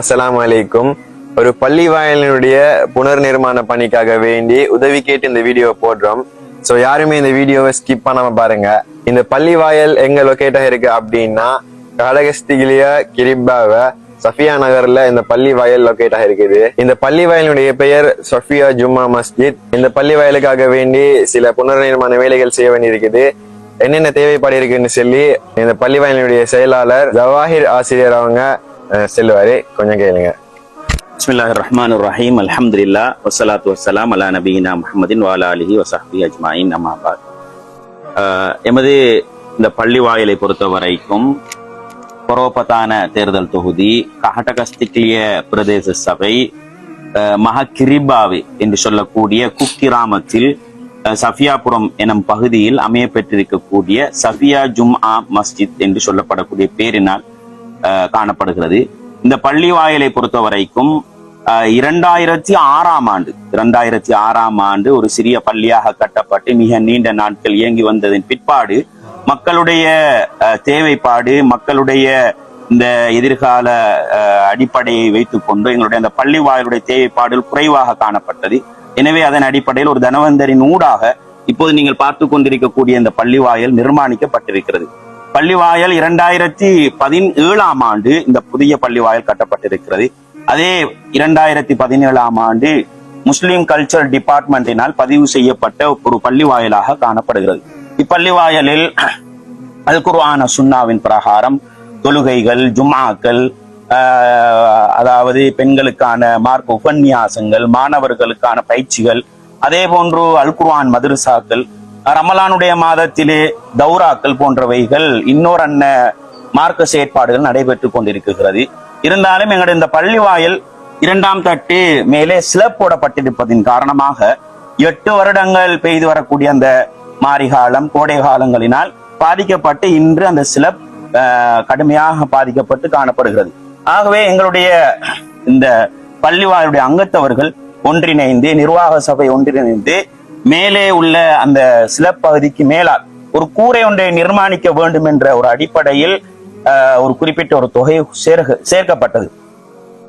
அஸ்லாம் அலைக்கும். ஒரு பள்ளி வாயிலினுடைய புனர் நிர்மாண பணிக்காக வேண்டி உதவி கேட்டு இந்த வீடியோ போடுறோம். சோ யாருமே இந்த வீடியோவை ஸ்கிப் பண்ணாம பாருங்க. இந்த பள்ளி வாயல் எங்க லொகேட் இருக்கு அப்படின்னா காலகஸ்திகிலிய கிரிபாவ சஃபியா நகர்ல இந்த பள்ளி வயல் லொக்கேட் ஆகிருக்குது இந்த பள்ளி வயலுடைய பெயர் சஃபியா ஜும்மா மஸ்ஜித். இந்த பள்ளி வயலுக்காக வேண்டி சில புனர்நிர்மாண வேலைகள் செய்ய வேண்டியிருக்குது. என்னென்ன தேவைப்பாடு இருக்குன்னு சொல்லி இந்த பள்ளி வயலினுடைய செயலாளர் ஜவாஹிர் ஆசிரியர் அவங்க செல்வாரு கொஞ்சம் கேளுங்க. பிஸ்மில்லாஹ் ரஹ்மான் ரஹீம் அல்ஹம்துலில்லா. வசலாத்து வசலாம் அலா நபீனா முஹம்மதின் வாலா அலிஹி வசஹபி அஜ்மாயின். அம்மாபாத் எமது இந்த பள்ளி வாயிலை பொறுத்த வரைக்கும் பரோபத்தான தேர்தல் தொகுதி கஹட்டகஸ்திக்லிய பிரதேச சபை மகக்கிரிபாவி என்று சொல்லக்கூடிய குக்கிராமத்தில் சஃபியாபுரம் எனும் பகுதியில் அமைய பெற்றிருக்கக்கூடிய சஃபியா ஜும்ஆ மஸ்ஜித் என்று சொல்லப்படக்கூடிய பேரினால் காணப்படுகிறது. இந்த பள்ளி வாயிலை பொறுத்த வரைக்கும் இரண்டாயிரத்தி ஆறாம் ஆண்டு இரண்டாயிரத்தி ஆறாம் ஆண்டு ஒரு சிறிய பள்ளியாக கட்டப்பட்டு மிக நீண்ட நாட்கள் இயங்கி வந்ததின் பிற்பாடு மக்களுடைய தேவைப்பாடு மக்களுடைய இந்த எதிர்கால ஆஹ் அடிப்படையை வைத்துக்கொண்டு எங்களுடைய அந்த பள்ளி வாயிலுடைய தேவைப்பாடு குறைவாக காணப்பட்டது. எனவே அதன் அடிப்படையில் ஒரு தனவந்தரின் ஊடாக இப்போது நீங்கள் பார்த்து கொண்டிருக்கக்கூடிய இந்த பள்ளி வாயில் நிர்மாணிக்கப்பட்டிருக்கிறது. பள்ளிவாயல் இரண்டாயிரத்தி பதினேழாம் ஆண்டு இந்த புதிய பள்ளிவாயல் கட்டப்பட்டிருக்கிறது. அதே இரண்டாயிரத்தி பதினேழாம் ஆண்டு முஸ்லிம் கல்ச்சர் டிபார்ட்மெண்டினால் பதிவு செய்யப்பட்ட ஒரு பள்ளிவாயலாக காணப்படுகிறது. இப்பள்ளிவாயலில் அல் குர்ஆன சுன்னாவின் பிரகாரம் தொழுகைகள் ஜும்மாக்கள் அதாவது பெண்களுக்கான மார்க் உபன்யாசங்கள் மாணவர்களுக்கான பயிற்சிகள் அதே போன்று அல் குர்ஆன் ரமலானுடைய மாதத்திலே தௌராக்கள் போன்றவைகள் இன்னொரு அன்ன மார்க்க செயற்பாடுகள் நடைபெற்றுக் கொண்டிருக்கிறது. இருந்தாலும் எங்களுடைய இந்த பள்ளி வாயில் இரண்டாம் தட்டு மேலே ஸ்லப் போடப்பட்டிருப்பதின் காரணமாக எட்டு வருடங்கள் பெய்து வரக்கூடிய அந்த மாரிகாலம் கோடை காலங்களினால் பாதிக்கப்பட்டு இன்று அந்த சிலப் கடுமையாக பாதிக்கப்பட்டு காணப்படுகிறது. ஆகவே எங்களுடைய இந்த பள்ளிவாயுடைய அங்கத்தவர்கள் ஒன்றிணைந்து நிர்வாக சபை ஒன்றிணைந்து மேலே உள்ள அந்த சிலப்பகுதிக்கு மேலால் ஒரு கூரை ஒன்றை நிர்மாணிக்க வேண்டும் என்ற ஒரு அடிப்படையில் ஒரு குறிப்பிட்ட ஒரு தொகை சேர்க்க சேர்க்கப்பட்டது.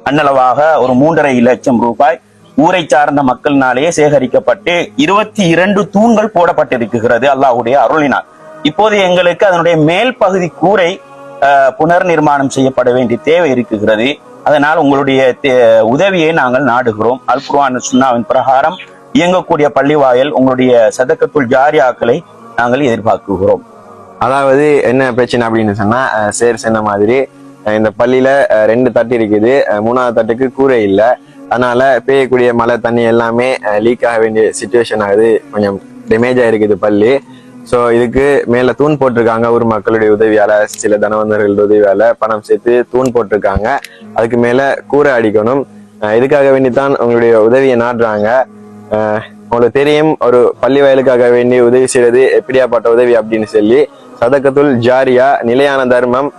அன்னளவாக ஒரு மூன்றரை லட்சம் ரூபாய் ஊரை சார்ந்த மக்களினாலேயே சேகரிக்கப்பட்டு இருபத்தி இரண்டு தூண்கள் போடப்பட்டிருக்கிறது அல்லாஹுடைய அருளினால். இப்போது எங்களுக்கு அதனுடைய மேல் பகுதி கூரை ஆஹ், புனர் நிர்மாணம் செய்யப்பட வேண்டிய தேவை இருக்குகிறது அதனால் உங்களுடைய தே- உதவியை நாங்கள் நாடுகிறோம். அல்குர்வான் சுன்னாவின் பிரகாரம் இயங்கக்கூடிய பள்ளிவாயல் உங்களுடைய சதுக்கத்துள் ஜாரி ஆக்களை நாங்கள் எதிர்பார்க்குகிறோம். அதாவது என்ன பிரச்சனை அப்படின்னு சொன்னா சேர் சொன்ன மாதிரி இந்த பள்ளியில ரெண்டு தட்டு இருக்குது. மூணாவது தட்டுக்கு கூரை இல்லை. அதனால பெய்யக்கூடிய மழை தண்ணி எல்லாமே லீக் ஆக வேண்டிய சுச்சுவேஷன் ஆகுது. கொஞ்சம் டேமேஜ் ஆயிருக்குது பள்ளி. ஸோ இதுக்கு மேல தூண் போட்டிருக்காங்க. ஊர் மக்களுடைய உதவியால சில தனவந்தர்கள் உதவியால பணம் சேர்த்து தூண் போட்டிருக்காங்க. அதுக்கு மேல கூரை அடிக்கணும். இதுக்காக வேண்டி தான் உங்களுடைய உதவியை நாடுறாங்க உங்களுக்கு தெரியும் ஒரு பள்ளி வயலுக்காக வேண்டி உதவி செய்யறது எப்படியாப்பட்ட உதவி அப்படின்னு சொல்லி சதக்கத்துல் ஜாரியா நிலையான தர்மம்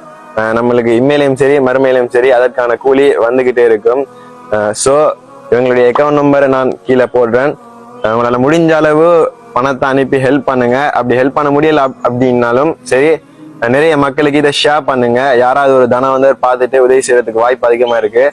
நம்மளுக்கு இம்மையிலையும் சரி மறுமையிலையும் சரி அதற்கான கூலி வந்துகிட்டே இருக்கும். ஸோ இவங்களுடைய அக்கௌண்ட் நம்பரை நான் கீழே போடுறேன். உங்களால் முடிஞ்ச அளவு பணத்தை அனுப்பி ஹெல்ப் பண்ணுங்க. அப்படி ஹெல்ப் பண்ண முடியல அப்படின்னாலும் சரி நிறைய மக்களுக்கு இதை ஷேர் பண்ணுங்க. யாராவது ஒரு தனவந்தர் பார்த்துட்டு உதவி செய்யறதுக்கு வாய்ப்பு அதிகமா இருக்கு.